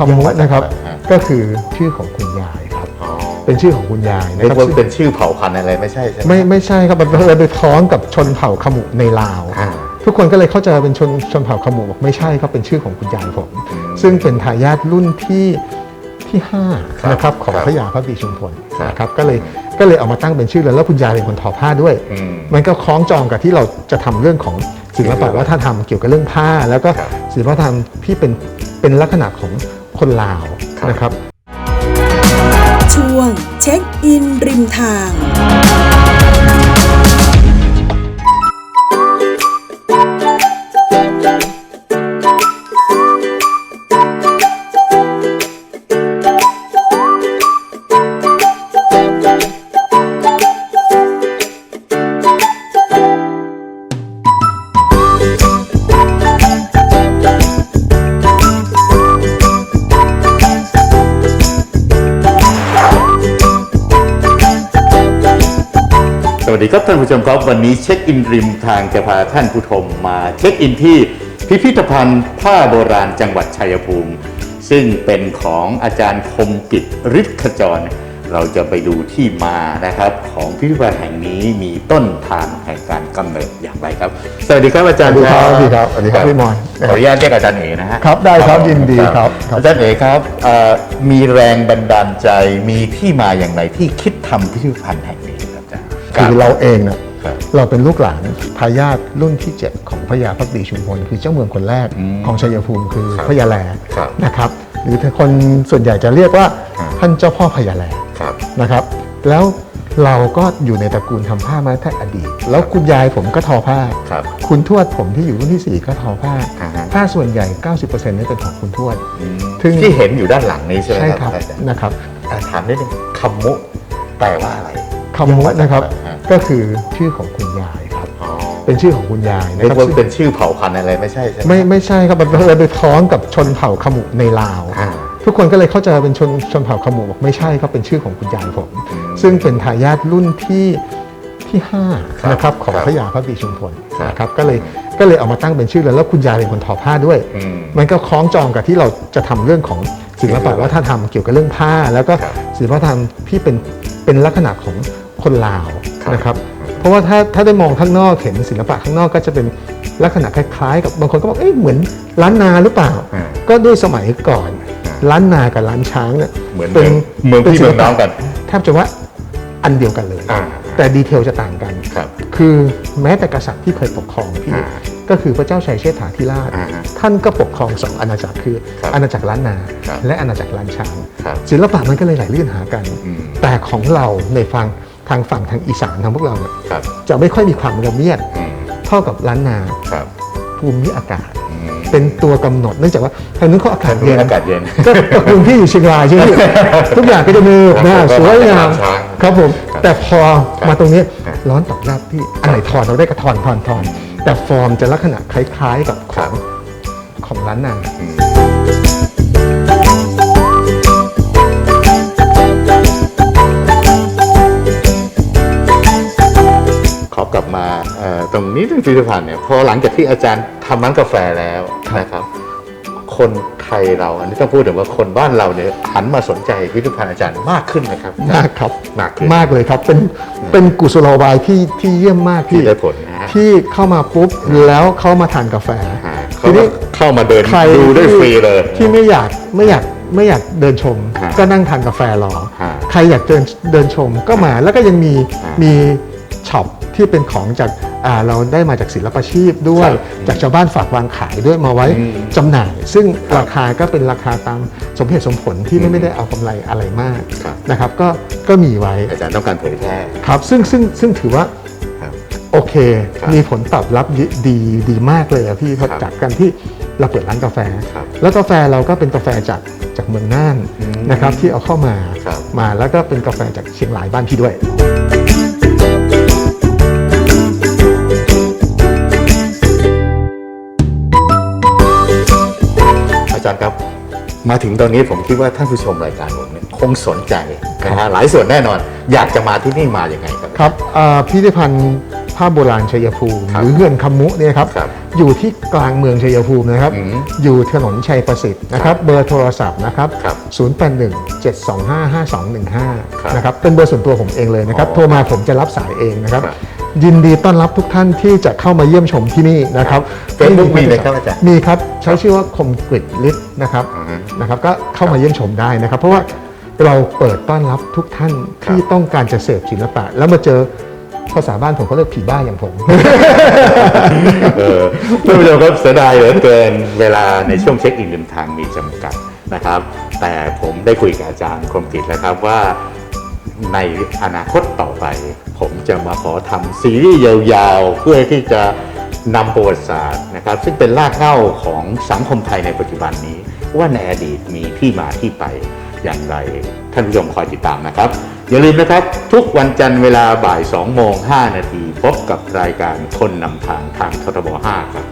คำมุนะครับอ่าก็คือชื่อของคุณยายครับอ๋อเป็นชื่อของคุณยายนะนึกครับว่าเป็นชื่อเผ่าพันธุ์อะไรไม่ใช่ใช่ไหมไม่ไม่ใช่ครับมันเผอิญไปคล้องกับชนเผ่าขมุในลาวอ่าทุกคนก็เลยเข้าใจว่าเป็นชนชนเผ่าขมุบอกไม่ใช่ครับเป็นชื่อของคุณยายผมอืมซึ่งเป็นทายาทรุ่นที่ที่ห้าครับนะครับของครับพระยาพระบีชุมพลครับนะครับก็เลยก็เลยเอามาตั้งเป็นชื่อเลยแล้วคุณยายเป็นคนทอผ้าด้วยอืมมันก็คล้องจองกับที่เราจะทำเรื่องของศิลปะวัฒนธรรมเกี่ยวกับเรื่องผ้า แล้วก็ครับศิลปวัฒนธรรมที่เป็นเป็นลักษณะของ คนลาวครับนะครับ ช่วงเช็คอินริมทาง วัสดีครับท่านผู้ชมครับวันนี้เช็คอินริมทางจะพาท่านผู้ชมมาเช็คอินที่พิพิธภัณฑ์ผ้าโบราณจังหวัดชัยภูมิ ซึ่งเป็นของอาจารย์คมกิจฤทธิ์ขจร เราจะไปดูที่มานะครับของพิพิธภัณฑ์แห่งนี้มีต้นทางแห่งการกำเนิดอย่างไรครับ สวัสดีครับอาจารย์สวัสดีครับสวัสดีครับสวัสดีครับพี่มอยขออนุญาตเรียกอาจารย์เอนะฮะครับได้ครับยินดีครับครับอาจารย์เอครับเอ่อมีแรงบันดาลใจมีที่มาอย่างไรที่คิดทำพิพิธภัณฑ์แห่งนี้ ครับอาจารย์คือเราเองเนี่ยครับเราเป็นลูกหลานทายาทรุ่นที่ 7 ของพระยาพักดีชุมพลคือเจ้าเมืองคนแรกอืมของชัยภูมิคือครับพระยาแลครับนะครับหรือคนส่วนใหญ่จะเรียกว่าครับท่านเจ้าพ่อพญาแลครับนะครับ แล้วเราก็อยู่ในตระกูลทำผ้ามาตั้งแต่อดีต แล้วคุณยายผมก็ทอผ้าครับคุณทวดผมที่อยู่รุ่นที่ 4 ก็ทอผ้าอ่าฮะผ้าส่วนใหญ่ 90%นี่เป็นของคุณทวดอืมถึงที่เห็นอยู่ด้านหลังนี้ใช่ไหมใช่คครัรับบอาจารย์นะครับอะถามนิดนึงคำมุแปลว่าอะไร คำมุนะครับอ่าก็คือชื่อของคุณยายครับอ๋อเป็นชื่อของคุณยายนะนึกครับว่าเป็นชื่อเผ่าพันธุ์อะไรไม่ใช่ใช่ไหมไม่ไม่ใช่ครับมันเผอิญไปคล้องกับชนเผ่าขมุในลาวอ่าทุกคนก็เลยเข้าใจว่าเป็นชนชนเผ่าขมุบอกไม่ใช่ครับเป็นชื่อของคุณยายผมอืมซึ่งเป็นทายาทรุ่นที่ที่ห้าครับนะครับของครับพระยาพระบีชุมพลครับนะครับก็เลยก็เลยเอามาตั้งเป็นชื่อเลยแล้วคุณยายเป็นคนทอผ้าด้วยอืมมันก็คล้องจองกับที่เราจะทำเรื่องของศิลปะวัฒนธรรมเกี่ยวกับเรื่องผ้า แล้วก็ครับศิลปวัฒนธรรมที่เป็น เป็นลักษณะของคนลาวครับนะครับเพราะว่าถ้าถ้าได้มองข้างนอกเห็นศิลปะข้างนอกก็จะเป็นลักษณะคล้ายๆ กับบางคนก็บอกเอ๊ะเหมือนล้านนาหรือเปล่าอ่าก็ด้วยสมัยก่อนอ่าล้านนากับล้านช้างเนี่ยเหมือนเป็นเมืองพี่ศิลปะเมืองน้องกันแทบจะว่าอันเดียวกันเลยอ่าแต่ดีเทลจะต่างกันครับคือแม้แต่กษัตริย์ที่เคยปกครองพี่อ่า ก็คือพระเจ้าชัยเชษฐาธิราชอ่าฮะท่านก็ปกครองสองอาณาจักรคือครับอาณาจักรล้านนาครับและอาณาจักรล้านช้างครับศิลปะมันก็เลยไหลลื่นหากันอืมแต่ของเราในฝั่งทางฝั่งทางอีสานทางพวกเราเนี่ยครับจะไม่ค่อยมีความละเมียดอืมเท่ากับล้านนาครับภูมิอากาศอืมเป็นตัวกำหนดเนื่องจากว่าทางนู้นเขาอากาศเย็นอากาศเย็นก็ตระกูลพี่อยู่เชียงรายใช่ไหมทุกอย่างก็จะมีครับนะผมก็สวยงามมาจากช้างครับผมครับแต่พอครับมาตรงนี้ครับร้อนตอบรับพี่อันไหนถอนเราได้ก็ถอนถอนถอน แต่ฟอร์มจะลักษณะคล้ายๆกับของของล้านนาอืมขอกลับมาเอ่อตรงนี้ที่พิพิธภัณฑ์เนี่ยพอหลังจากที่อาจารย์ทำร้านกาแฟแล้วนะครับ คนไทยเราอันนี้ต้องพูดถึงว่าคนบ้านเราเนี่ยหันมาสนใจพิพิธภัณฑ์อาจารย์มากขึ้นไหมครับมากครับมากขึ้นมากเลยครับเป็นเป็นกุศโลบายที่ที่เยี่ยมมากที่พี่ได้ผลนะ ฮะที่เข้ามาปุ๊บแล้วเข้ามาทานกาแฟ อ่าทีนี้ เข้ามาเดินใครดูได้ฟรีเลย ที่ไม่อยากไม่อยากไม่อยากเดินชม ฮะก็นั่งทานกาแฟรอ ฮะใครอยากเดินเดินชมก็มาแล้วก็ยังมีฮะมีช็อปที่เป็นของจากอ่าเราได้มาจากศิลปาชีพด้วย ครับจากชาวบ้านฝากวางขายด้วยมาไว้อืมจำหน่าย ซึ่งครับราคาก็เป็นราคาตามสมเหตุสมผลที่อืไม่มไม่ได้เอากำไรอะไรมากครับ นะครับ ก็ก็มีไว้อาจารย์ต้องการเผยแพร่ ครับซึ่งซึ่งซึ่งถือว่าครับ โอเค ครับมีผลตอบรับดีดีมากเลยอะพี่เพราะครับจากการที่เราเปิดร้านกาแฟ ครับแล้วกาแฟเราก็เป็นกาแฟจากจากเมืองน่านอืมนะครับที่เอาเข้ามาครับ มาแล้วก็เป็นกาแฟจากเชียงรายบ้านพี่ด้วย อาจารย์ครับ มาถึงตอนนี้ผมคิดว่าท่านผู้ชมรายการผมเนี่ยคงสนใจนะฮะหลายส่วนแน่นอน อยากจะมาที่นี่มาอย่างไงครับ ครับอ่าพิพิธภัณฑ์ ผผ้าโบราณชัยภูมิครับหรือเฮือนคำมุเนี่ยครับครับอยู่ที่กลางเมืองชัยภูมินะครับอืมอยู่ถนนชัยประสิทธิ์นะครับ เบอร์โทรศัพท์นะครับครับ0817255215นะครับเป็นเบอร์ส่วนตัวผมเองเลยนะครับอ๋อโทรมาผมจะรับสายเองนะครับครับ ยินดีต้อนรับทุกท่านที่จะเข้ามาเยี่ยมชมที่นี่นะครับ Facebook มีไหมครับอาจารย์มีครับใช้ชื่อว่าคมกริดลิศนะครับอือฮึนะครับ ก็เข้ามาเยี่ยมชมได้นะครับ เพราะว่าเราเปิดต้อนรับทุกท่านที่ต้องการจะเสพศิลปะ แล้วมาเจอ ภาษาบ้านผมเขาเรียกผีบ้าอย่างผม เออท่านผู้ชมครับเสียดายเหลือเกินเวลาในช่วงเช็คอินริมทางมีจำกัดนะครับ แต่ผมได้คุยกับอาจารย์คมกิจแล้วครับว่าในอนาคตต่อไป ผมจะมาขอทำซีรีส์ยาวๆ เพื่อที่จะนำประวัติศาสตร์นะครับ ซึ่งเป็นรากเหง้าของสังคมไทยในปัจจุบันนี้ ว่าในอดีตมีที่มาที่ไปอย่างไร ท่านผู้ชมคอยติดตามนะครับ อย่าลืมนะครับ ทุกวันจันทร์เวลาบ่าย2โมง5นาทีพบกับรายการคนนำทางทางททบ5ครับ